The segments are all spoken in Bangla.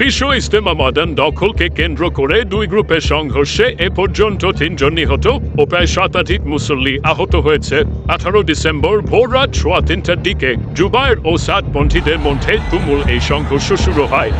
বিশ্ব ইস্তেমা ময়দান দখলকে কেন্দ্র করে দুই গ্রুপের সংঘর্ষে এ পর্যন্ত তিনজন নিহত ও প্রায় শতাধিক মুসল্লি আহত হয়েছে। আঠারো ডিসেম্বর ভোর রাত সোয়া তিনটার দিকে জুবায়ের ও সাতপন্থীদের মধ্যে তুমুল এই সংঘর্ষ শুরু হয়।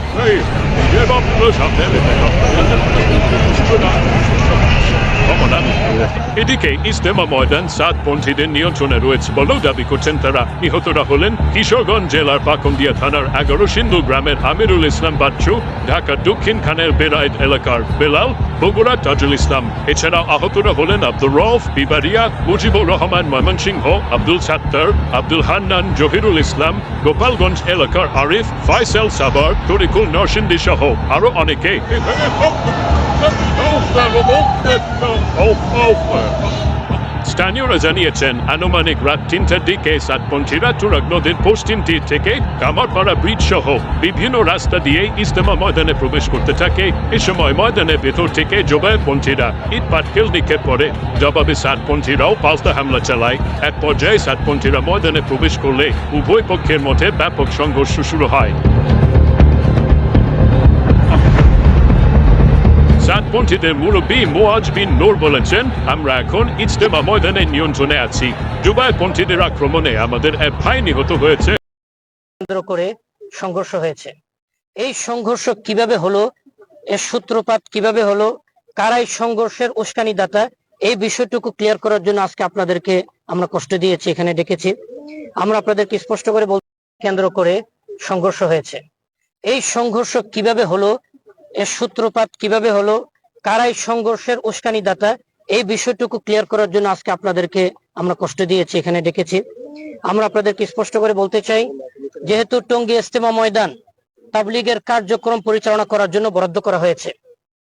এদিকে ইস্তেমা ময়দান সাতপন্থীদের নিয়ন্ত্রণে রয়েছে বলেও দাবি করছেন তারা। নিহতরা হলেন কিশোরগঞ্জ জেলার পাকন্দিয়া থানার এগারো সিন্ধু গ্রামের আমিরুল ইসলাম বাচ্চু, ঢাকা দক্ষিণ খানের বেলায়েত এলাকার বেলাল, বগুড়া তাজুল ইসলাম। এছাড়াও আহতরা হলেন আব্দুর রফ বিবারিয়া, মুজিবুর রহমান, ময়মনসিংহ, আব্দুল সাত্তার, আব্দুল হান্নান, জহিরুল ইসলাম, গোপালগঞ্জ এলাকার আরিফ ফাইসাল সাবার তরিকুল নরসিন্দি সহ আরও অনেকে। স্থানীয়রা জানিয়েছেন আনুমানিক রাত তিনটার দিকে সাতপন্থীরা তুরাগ নদীর পশ্চিম তীর থেকে কামারপাড়া ব্রিজ সহ বিভিন্ন রাস্তা দিয়ে ইস্তেমা ময়দানে প্রবেশ করতে থাকে এ সময় ময়দানের ভেতর থেকে জোবায়পন্থীরা ইট পাটকেল নিক্ষেপ করে জবাবে সাতপন্থীরাও পাল্টা হামলা চালায় এক পর্যায়ে সাতপন্থীরা ময়দানে প্রবেশ করলে উভয় পক্ষের মধ্যে ব্যাপক সংঘর্ষ শুরু হয় সাতপন্থীদের মুরব্বী মোয়াজ বিন নূর বলেছেন, আমরা এখন ইজতেমা ময়দানের নিয়ন্ত্রণে আছি। জুবাইপন্থীদের আক্রমণে আমাদের এক ভাই নিহত হয়েছে। কেন্দ্র করে সংঘর্ষ হয়েছে। এই সংঘর্ষ কীভাবে হলো? এর সূত্রপাত কীভাবে হলো? কারা এই সংঘর্ষের উস্কানিদাতা? এই বিষয়টুকু ক্লিয়ার করার জন্য আজকে আপনাদেরকে আমরা কষ্ট দিয়েছি, এখানে ডেকেছি। আমরা আপনাদেরকে স্পষ্ট করে বল কেন্দ্র করে সংঘর্ষ হয়েছে। এই সংঘর্ষ কীভাবে হলো? এর সূত্রপাত কীভাবে হলো? কারা এই সংঘর্ষের উস্কানিদাতা, এই বিষয়টুকু ক্লিয়ার করার জন্য আজকে আপনাদেরকে আমরা কষ্ট দিয়েছি, এখানে ডেকেছি। আমরা আপনাদেরকে স্পষ্ট করে বলতে চাই, যেহেতু টঙ্গী ইস্তেমা ময়দান তাবলিগের কার্যক্রম পরিচালনা করার জন্য বরাদ্দ করা হয়েছে।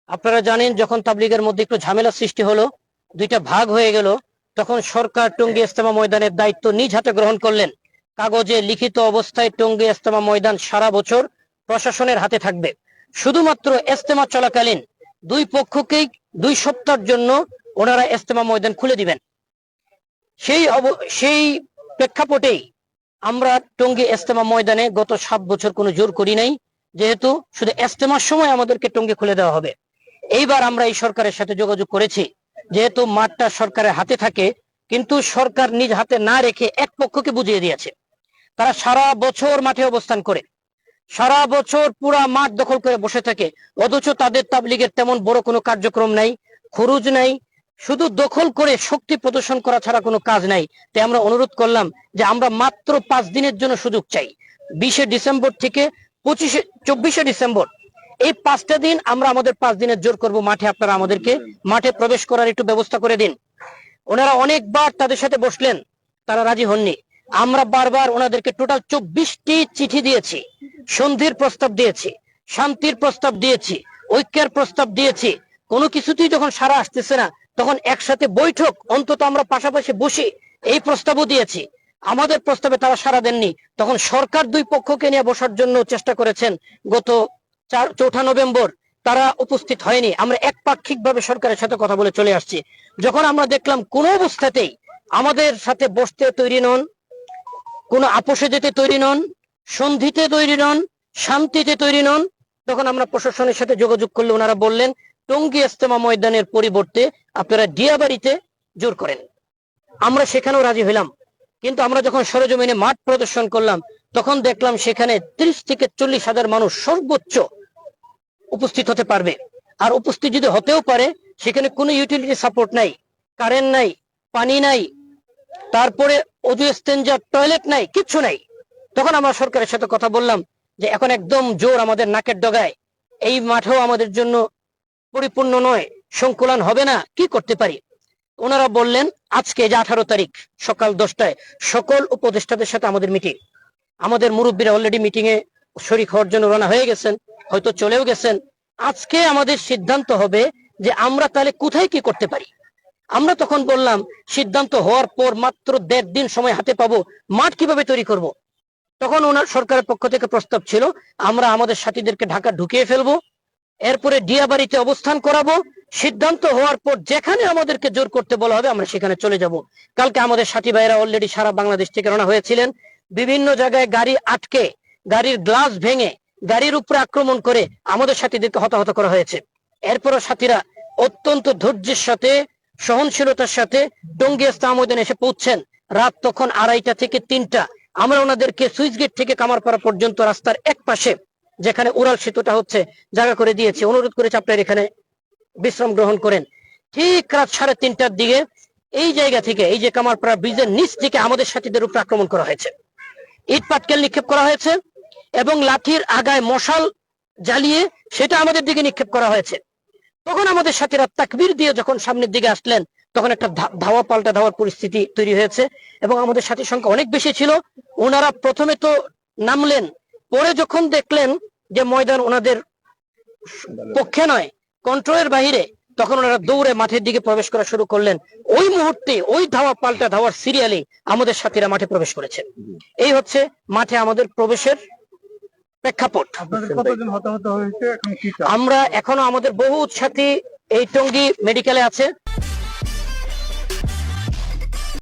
আপনারা জানেন, যখন তাবলিগের মধ্যে একটু ঝামেলা সৃষ্টি হলো, দুইটা ভাগ হয়ে গেল, তখন সরকার টঙ্গী ইস্তেমা ময়দানের দায়িত্ব নিজ হাতে গ্রহণ করলেন। কাগজে লিখিত অবস্থায় টঙ্গী ইস্তেমা ময়দান সারা বছর প্রশাসনের হাতে থাকবে। শুধুমাত্র ইস্তেমা চলাকালীন দুই পক্ষকেই দুই সপ্তাহের জন্য ওনারা ইস্তেমা ময়দান খুলে দিবেন। সেই সেই প্রেক্ষাপটেই আমরা টঙ্গী ইস্তেমা ময়দানে গত সাত বছর কোনো জোর করি নাই, যেহেতু শুধু ইস্তেমার সময় আমাদেরকে টঙ্গী খুলে দেওয়া হবে। এইবার আমরা এই সরকারের সাথে যোগাযোগ করেছি, যেহেতু মাঠটা সরকারের হাতে থাকে, কিন্তু সরকার নিজ হাতে না রেখে এক পক্ষকে বুঝিয়ে দিয়েছে। তারা সারা বছর মাঠে অবস্থান করে। সারা বছর পুরা মাঠ দখল করে বসে থাকে। অথচ তাদের তাবলিগের তেমন বড় কোনো কার্যক্রম নাই, খরুজ নাই। শুধু দখল করে শক্তি প্রদর্শন করা ছাড়া কোনো কাজ নাই। তাই আমরা অনুরোধ করলাম যে আমরা মাত্র পাঁচ দিনের জন্য সুযোগ চাই। বিশে ডিসেম্বর থেকে পঁচিশে, চব্বিশে ডিসেম্বর। এই পাঁচটা দিন আমরা আমাদের পাঁচ দিনের জোর করব মাঠে আপনারা আমাদেরকে মাঠে প্রবেশ করার একটু ব্যবস্থা করে দিন। ওনারা অনেকবার তাদের সাথে বসলেন, তারা রাজি হননি। আমরা বারবার ওনাদেরকে টোটাল চব্বিশটি চিঠি দিয়েছি, সন্ধির প্রস্তাব দিয়েছি, শান্তির প্রস্তাব দিয়েছি, ঐক্যের প্রস্তাব দিয়েছি। কোনো কিছুতেই যখন সারা আসতেছে না, তখন একসাথে বৈঠক, অন্তত আমরা পাশাপাশি বসে এই প্রস্তাবও দিয়েছি। আমাদের প্রস্তাবে তারা সারা দেননি। তখন সরকার দুই পক্ষকে নিয়ে বসার জন্য চেষ্টা করেছেন। গত চার, চৌঠা নভেম্বর তারা উপস্থিত হয়নি। আমরা একপাক্ষিক ভাবে সরকারের সাথে কথা বলে চলে আসছি। যখন আমরা দেখলাম কোন অবস্থাতেই আমাদের সাথে বসতে তৈরি নন কোনো আপোষে যেতে তৈরি নন, সন্ধিতে তৈরি নন, শান্তিতে তৈরি নন, তখন আমরা প্রশাসনের সাথে যোগাযোগ করলে ওনারা বললেন, টঙ্গী ইস্তেমা ময়দানের পরিবর্তে আপনারা ডিয়াবাড়িতে জোর করেন। আমরা সেখানেও রাজি হইলাম। কিন্তু আমরা যখন সরজমিনে মাঠ প্রদর্শন করলাম, তখন দেখলাম সেখানে ত্রিশ থেকে চল্লিশ হাজার মানুষ সর্বোচ্চ উপস্থিত হতে পারবে। আর উপস্থিত যদি হতেও পারে, সেখানে কোনো ইউটিলিটি সাপোর্ট নাই কারেন্ট নাই, পানি নাই। তারপরে অজু স্টেঞ্জার টয়লেট নাই, কিচ্ছু নাই। তখন আমরা সরকারের সাথে কথা বললাম যে এখন একদম জোর আমাদের নাকের ডগায়। এই মাঠেও আমাদের জন্য পরিপূর্ণ নয়, সংকুলন হবে না, কি করতে পারি? ওনারা বললেন, আজকে যে আঠারো তারিখ, সকাল দশটায় সকল উপদেষ্টাদের সাথে আমাদের মিটিং আমাদের মুরব্বীরা অলরেডি মিটিং এ শরিক হওয়ার জন্য রওনা হয়ে গেছেন, হয়তো চলেও গেছেন। আজকে আমাদের সিদ্ধান্ত হবে যে আমরা তাহলে কোথায় কি করতে পারি? আমরা তখন বললাম, সিদ্ধান্ত হওয়ার পর মাত্র দেড় দিন সময় হাতে পাবো, মাঠ কীভাবে তৈরি করব। তখন ওনার সরকারের পক্ষ থেকে প্রস্তাব ছিল, আমরা আমাদের সাথীদেরকে ঢাকা ঢুকিয়ে ফেলব, এরপরে ডিয়াবাড়িতে অবস্থান করাবো, সিদ্ধান্ত হওয়ার পর যেখানে আমাদেরকে জোর করতে বলা হবে, আমরা সেখানে চলে যাব। কালকে আমাদের সাথী ভাইরা অলরেডি সারা বাংলাদেশ থেকে রওনা হয়েছিলেন। বিভিন্ন জায়গায় গাড়ি আটকে, গাড়ির গ্লাস ভেঙে, গাড়ির উপরে আক্রমণ করে আমাদের সাথীদেরকে হতাহত করা হয়েছে। এরপরও সাথীরা অত্যন্ত ধৈর্যের সাথে সহনশীলতার সাথে টঙ্গী ইস্তাম ময়দানে এসে পৌঁছছেন রাত তখন আড়াইটা থেকে তিনটা। আমরা ওনাদেরকে সুইচ গেট থেকে কামারপাড়া পর্যন্ত রাস্তার এক পাশে, যেখানে উড়াল সেতুটা হচ্ছে, জায়গা করে দিয়েছে। অনুরোধ করেছে আপনার এখানে বিশ্রাম গ্রহণ করেন। ঠিক রাত সাড়ে তিনটার দিকে এই জায়গা থেকে, এই যে কামারপাড়া ব্রিজের নিচ থেকে আমাদের সাথীদের উপর আক্রমণ করা হয়েছে। ইট পাটকেল নিক্ষেপ করা হয়েছে এবং লাঠির আগায় মশাল জ্বালিয়ে সেটা আমাদের দিকে নিক্ষেপ করা হয়েছে। তখন আমাদের সাথীরা তাকবির দিয়ে যখন সামনের দিকে আসলেন, তখন একটা ধাওয়া পাল্টা ধাওয়ার পরিস্থিতি তৈরি হয়েছে এবং আমাদের সাথী সংখ্যা অনেক বেশি ছিল। ওনারা প্রথমে তো নামলেন, পরে যখন দেখলেন যে ময়দান ওনাদের পক্ষে নয় কন্ট্রোলের বাহিরে, তখন ওনারা দৌড়ে মাঠের দিকে প্রবেশ করা শুরু করলেন। ওই মুহূর্তে ওই ধাওয়া পাল্টা ধাওয়ার সিরিয়ালে আমাদের সাথীরা মাঠে প্রবেশ করেছে। এই হচ্ছে মাঠে আমাদের প্রবেশের প্রেক্ষাপট? আমরা এখনও আমাদের বহু সাথী এই টঙ্গী মেডিকেলে আছে।